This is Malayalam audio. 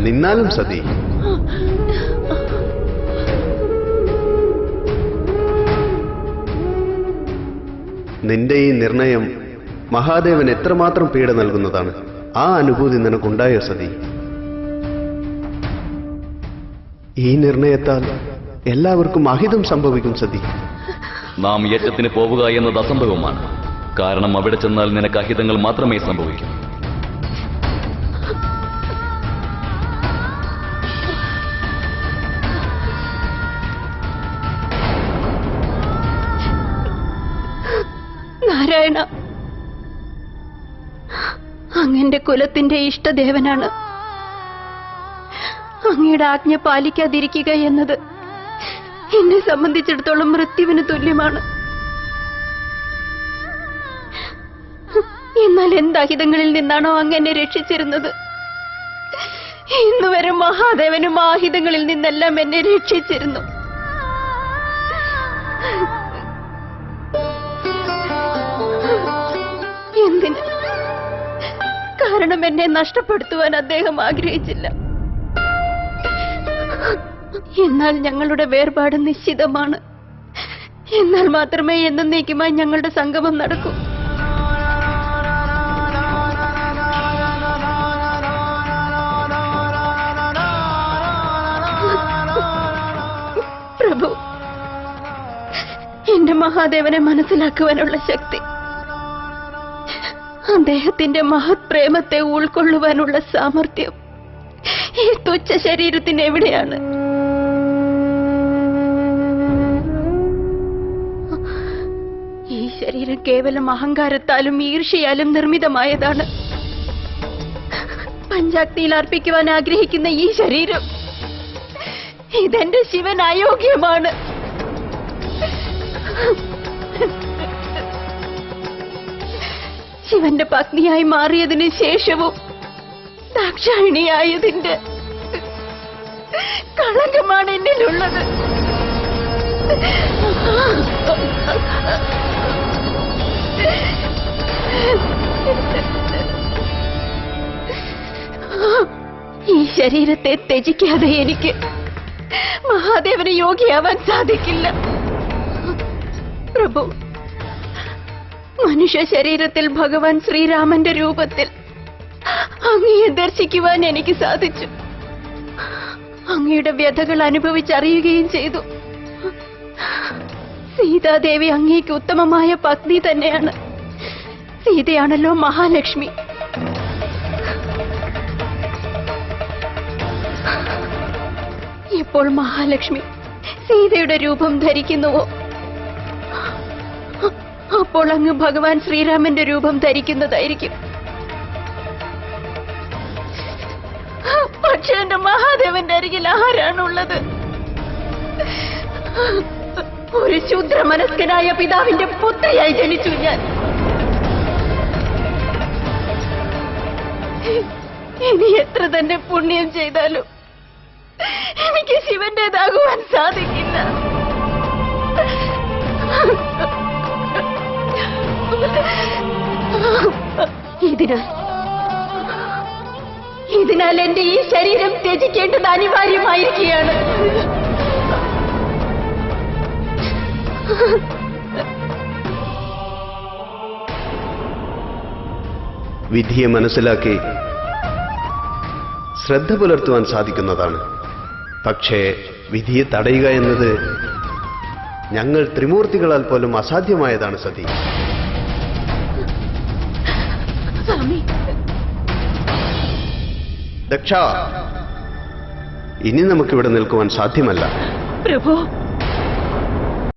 നിന്നാലും സതി. നിന്റെ ഈ നിർണയം മഹാദേവൻ എത്രമാത്രം പീഡ നൽകുന്നതാണ്? ആ അനുഭൂതി നിനക്കുണ്ടായോ സതി? ഈ നിർണയത്താൽ എല്ലാവർക്കും അഹിതം സംഭവിക്കും സതി. നാം യജ്ഞത്തിന് പോവുക എന്നത് അസംഭവമാണ്. കാരണം അവിടെ ചെന്നാൽ നിനക്ക് അഹിതങ്ങൾ മാത്രമേ സംഭവിക്കൂ. നാരായണ. അങ്ങന്റെ കുലത്തിന്റെ ഇഷ്ടദേവനാണ്. അങ്ങയുടെ ആജ്ഞ പാലിക്കാതിരിക്കുക എന്നത് എന്നെ സംബന്ധിച്ചിടത്തോളം മൃത്യുവിന് തുല്യമാണ്. എന്നാൽ എന്തഹിതങ്ങളിൽ നിന്നാണോ അങ്ങനെ രക്ഷിച്ചിരുന്നത്? ഇന്നുവരെ മഹാദേവനും ആഹിതങ്ങളിൽ നിന്നെല്ലാം എന്നെ രക്ഷിച്ചിരുന്നു. എന്തിന് കാരണം എന്നെ നഷ്ടപ്പെടുത്തുവാൻ അദ്ദേഹം ആഗ്രഹിച്ചില്ല. എന്നാൽ ഞങ്ങളുടെ വേർപാട് നിശ്ചിതമാണ്. എന്നാൽ മാത്രമേ എന്നേക്കുമായി ഞങ്ങളുടെ സംഗമം നടക്കൂ. പ്രഭു എന്റെ മഹാദേവനെ മനസ്സിലാക്കുവാനുള്ള ശക്തി അദ്ദേഹത്തിന്റെ മഹത് പ്രേമത്തെ ഉൾക്കൊള്ളുവാനുള്ള സാമർഥ്യം ഈ തുച്ഛ ശരീരത്തിന് എവിടെയാണ്? ഈ ശരീരം കേവലം അഹങ്കാരത്താലും ഈർഷ്യയാലും നിർമ്മിതമായതാണ്. പഞ്ചാഗ്നിയിൽ അർപ്പിക്കുവാൻ ആഗ്രഹിക്കുന്ന ഈ ശരീരം ഇതെന്റെ ശിവൻ അയോഗ്യമാണ്. ശിവന്റെ പത്നിയായി മാറിയതിനു ശേഷവും ദാക്ഷായണിയായതിന്റെ കളങ്കമാണ് എന്നിലുള്ളത്. ഈ ശരീരത്തെ ത്യജിക്കാതെ എനിക്ക് മഹാദേവന് യോഗ്യയാവാൻ സാധിക്കില്ല. പ്രഭു മനുഷ്യ ശരീരത്തിൽ ഭഗവാൻ ശ്രീരാമന്റെ രൂപത്തിൽ അങ്ങയെ ദർശിക്കുവാൻ എനിക്ക് സാധിച്ചു. അങ്ങയുടെ വ്യഥകൾ അനുഭവിച്ചറിയുകയും ചെയ്തു. സീതാദേവി അങ്ങേക്ക് ഉത്തമമായ പത്നി തന്നെയാണ്. സീതയാണല്ലോ മഹാലക്ഷ്മി. ഇപ്പോൾ മഹാലക്ഷ്മി സീതയുടെ രൂപം ധരിക്കുന്നുവോ? അപ്പോൾ അങ്ങ് ഭഗവാൻ ശ്രീരാമന്റെ രൂപം ധരിക്കുന്നതായിരിക്കും. പക്ഷെ എന്റെ മഹാദേവന്റെ അരികിൽ ആരാണുള്ളത്? ഒരു ശൂദ്രമനസ്കനായ പിതാവിന്റെ പുത്രിയായി ജനിച്ചു ഞാൻ. ഇനി എത്ര തന്നെ പുണ്യം ചെയ്താലും എനിക്ക് ശിവന്റേതാകുവാൻ സാധിക്കില്ല. ഇതിനാൽ ഇതിനാൽ എന്റെ ഈ ശരീരം ത്യജിക്കേണ്ടത് അനിവാര്യമായിരിക്കുകയാണ്. വിധിയെ മനസ്സിലാക്കി ശ്രദ്ധ പുലർത്തുവാൻ സാധിക്കുന്നതാണ്. പക്ഷേ വിധിയെ തടയുക എന്നത് ഞങ്ങൾ ത്രിമൂർത്തികളാൽ പോലും അസാധ്യമായതാണ് സതി. സ്വാമി ദക്ഷ ഇനി നമുക്കിവിടെ നിൽക്കുവാൻ സാധ്യമല്ല. പ്രഭു.